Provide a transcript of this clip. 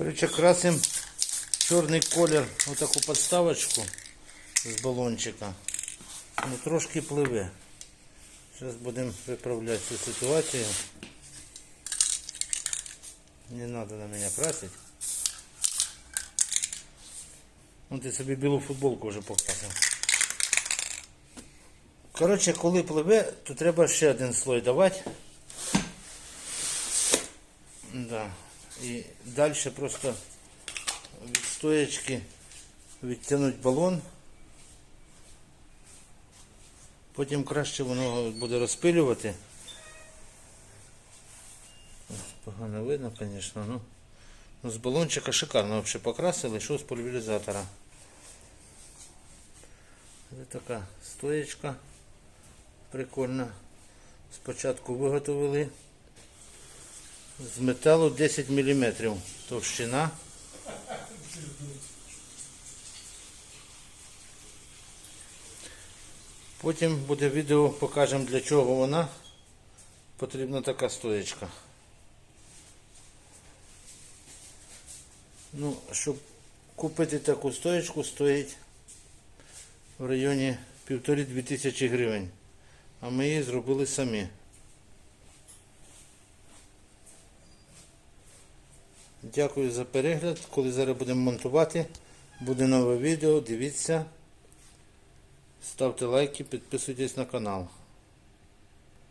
Короче, красим чорний колір, отаку подставочку з балончика. Ну, трошки пливе. Зараз будемо виправляти цю ситуацію. Не треба на мене красити. Ну, ти собі білу футболку вже покрасив. Коротше, коли пливе, то треба ще один слой давати. Да. І далі просто від стоячки відтягнути балон. Потім краще воно буде розпилювати. Погано видно, звісно. Ну, ну, з балончика шикарно взагалі покрасили, що з пульверизатора. Це така стоєчка. Прикольна. Спочатку виготовили з металу 10 мм товщина. Потім буде відео, покажемо для чого вона. Потрібна така стоєчка. Ну, щоб купити таку стоєчку, стоїть в районі півтори-дві тисячі гривень. А ми її зробили самі. Дякую за перегляд. Коли зараз будемо монтувати, буде нове відео. Дивіться. Ставте лайки, підписуйтесь на канал.